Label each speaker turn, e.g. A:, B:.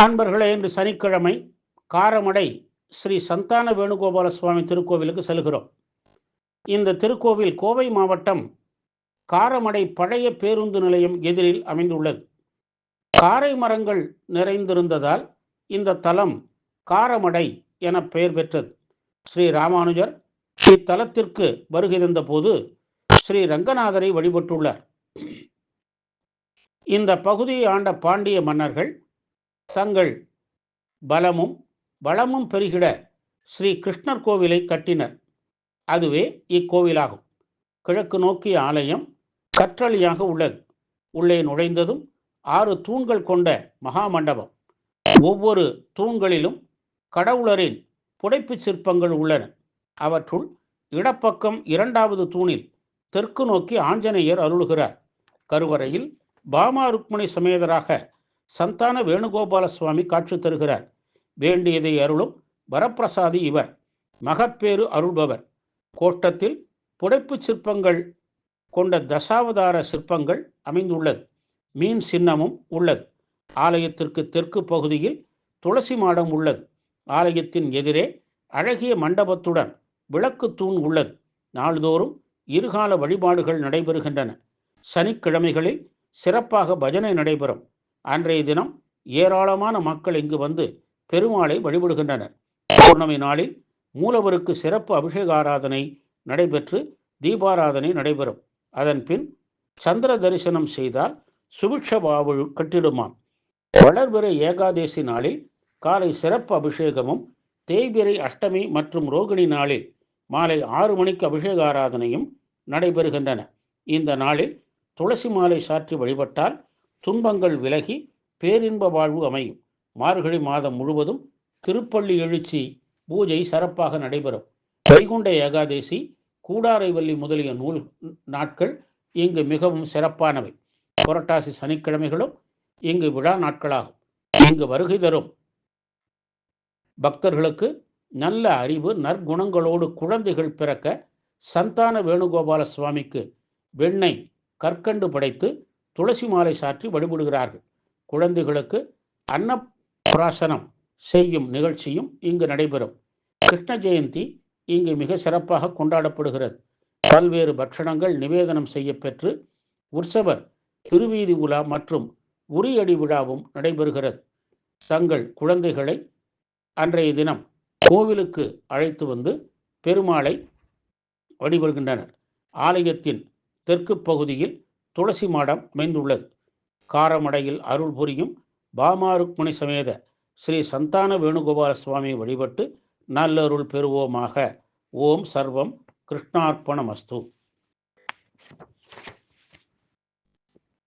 A: அன்பர்களே இன்று சனிக்கிழமை காரமடை ஸ்ரீ சந்தான வேணுகோபால சுவாமி திருக்கோவிலுக்கு செல்கிறோம். இந்த திருக்கோவில் கோவை மாவட்டம் காரமடை பழைய பேருந்து நிலையம் எதிரில் அமைந்துள்ளது. காரை மரங்கள் நிறைந்திருந்ததால் இந்த தலம் காரமடை என பெயர் பெற்றது. ஸ்ரீ ராமானுஜர் இத்தலத்திற்கு வருகை தந்தபோது ஸ்ரீ ரங்கநாதரை வழிபட்டுள்ளார். இந்த பகுதியை ஆண்ட பாண்டிய மன்னர்கள் தங்கள் பலமும் வளமும் பெருகிட ஸ்ரீ கிருஷ்ணர் கோவிலை கட்டினர். அதுவே இக்கோவிலாகும். கிழக்கு நோக்கிய ஆலயம் கற்றளியாக உள்ளது. உள்ளே நுழைந்ததும் ஆறு தூண்கள் கொண்ட மகாமண்டபம். ஒவ்வொரு தூண்களிலும் கடவுளரின் புடைப்பு சிற்பங்கள் உள்ளன. அவற்றுள் இடப்பக்கம் இரண்டாவது தூணில் தெற்கு நோக்கி ஆஞ்சநேயர் அருளுகிறார். கருவறையில் பாமா ருக்மணி சமேதராக சந்தான வேணுகோபால சுவாமி காட்சி தருகிறார். வேண்டியதை அருளும் வரப்பிரசாதி இவர். மகப்பேறு அருள்பவர். கோட்டத்தில் புடைப்பு சிற்பங்கள் கொண்ட தசாவதார சிற்பங்கள் அமைந்துள்ளது. மீன் சின்னமும் உள்ளது. ஆலயத்திற்கு தெற்கு பகுதியில் துளசி மாடம் உள்ளது. ஆலயத்தின் எதிரே அழகிய மண்டபத்துடன் விளக்கு தூண் உள்ளது. நாள்தோறும் இருகால வழிபாடுகள் நடைபெறுகின்றன. சனிக்கிழமைகளில் சிறப்பாக பஜனை நடைபெறும். அன்றைய தினம் ஏராளமான மக்கள் இங்கு வந்து பெருமாளை வழிபடுகின்றனர். பௌர்ணமி நாளில் மூலவருக்கு சிறப்பு அபிஷேக ஆராதனை நடைபெற்று தீபாராதனை நடைபெறும். அதன் பின் சந்திர தரிசனம் செய்தால் சுபிக்ஷ பாவு கட்டிடுமாம். வளர்பிறை ஏகாதேசி நாளில் காலை சிறப்பு அபிஷேகமும் தேய்பிரை அஷ்டமி மற்றும் ரோகிணி நாளில் மாலை ஆறு மணிக்கு அபிஷேக ஆராதனையும் நடைபெறுகின்றன. இந்த நாளில் துளசி மாலை சாற்றி வழிபட்டால் துன்பங்கள் விலகி பேரின்ப வாழ்வு அமையும். மார்கழி மாதம் முழுவதும் திருப்பள்ளி எழுச்சி பூஜை சிறப்பாக நடைபெறும். வைகுண்ட ஏகாதேசி கூடாரைவல்லி முதலிய நூல் நாட்கள் இங்கு மிகவும் சிறப்பானவை. புரட்டாசி சனிக்கிழமைகளும் இங்கு விழா நாட்களாகும். இங்கு வருகை தரும் பக்தர்களுக்கு நல்ல அறிவு நற்குணங்களோடு குழந்தைகள் பிறக்க சந்தான வேணுகோபால சுவாமிக்கு வெண்ணெய் கற்கண்டு படைத்து துளசி மாலை சாற்றி வழிபடுகிறார்கள். குழந்தைகளுக்கு அன்னப்பிராசனம் செய்யும் நிகழ்ச்சியும் இங்கு நடைபெறும். கிருஷ்ண ஜெயந்தி இங்கு மிக சிறப்பாக கொண்டாடப்படுகிறது. பல்வேறு பட்சணங்கள் நிவேதனம் செய்யப்பெற்று உற்சவர் திருவீதி உலா மற்றும் உரியடி விழாவும் நடைபெறுகிறது. தங்கள் குழந்தைகளை அன்றைய தினம் கோவிலுக்கு அழைத்து வந்து பெருமாளை வழிபடுகின்றனர். ஆலயத்தின் தெற்கு பகுதியில் துளசி மாடம் அமைந்துள்ளது. காரமடையில் அருள் புரியும் பாமாருக்மணி சமேத ஸ்ரீ சந்தான வேணுகோபால சுவாமி வழிபட்டு நல்லருள் பெறுவோமாக. ஓம் சர்வம் கிருஷ்ணார்ப்பணமஸ்து.